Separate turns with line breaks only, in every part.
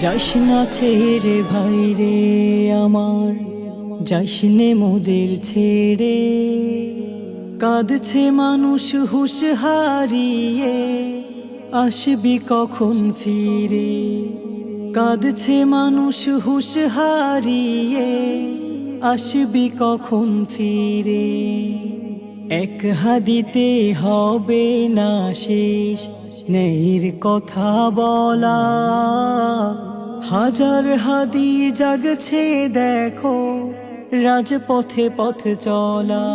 যাস ছেড়ে ভাই রে আমার, যাস মোদের ছেড়ে। কাঁদছে মানুষ হুশ হারিয়ে, আসবি কখন ফিরে। কাঁদছে মানুষ হুশ হারিয়ে, আসবি কখন ফিরে। এক হাদিতে হবে না শেষ নেইর কথা বলা। হাজার হাদি জাগছে, দেখো রাজপথে পথ চলা।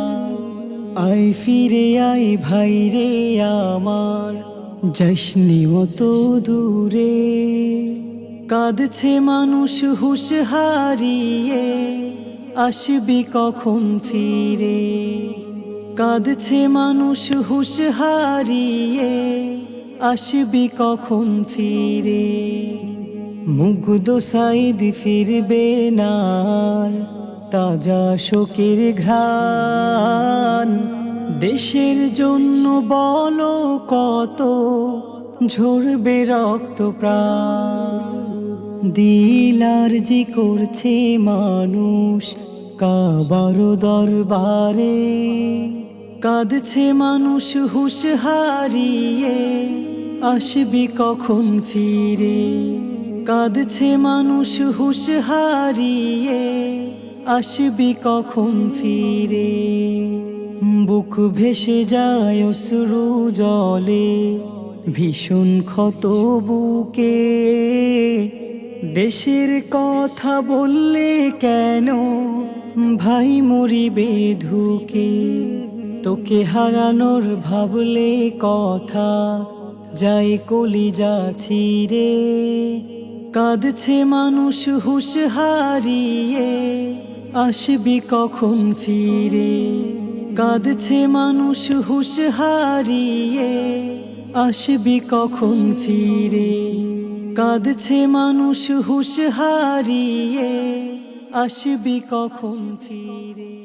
আই ফিরে আই ভাই রে আমার যাসনি মতো দূরে। কাঁদছে মানুষ হুশ হারিয়ে, আসবি কখন ফিরে? কাঁদছে মানুষ হুশ হারিয়ে আসবি কখন ফিরে? মুগ্ধ সাইদ ফিরবে নার তাজা শোকের ঘ্রাণ। দেশের জন্য বল কত ঝরবে রক্ত প্রাণ। দিলার জি করছে মানুষ কাবার দরবারে। কাঁদছে মানুষ হুশ হারিয়ে আসবি কখন ফিরে? কাঁদছে মানুষ হুশ হারিয়ে। আসবি কখন ফিরে? বুক ভেসে যায় অশ্রু জলে। ভীষণ ক্ষত বুকে। দেশের কথা বললে কেন ভাই মরিবে ধুকে? তোকে হারানোর ভাবলে কথা যাই কলি যাচ্ছি রে কাঁদছে মানুষ হুশ হারিয়ে, আসবি কখন ফিরে? কাঁদছে মানুষ হুশ হারিয়ে, আসবি কখন ফিরে? কাঁদছে মানুষ হুশ হারিয়ে, আসবি কখন ফিরে?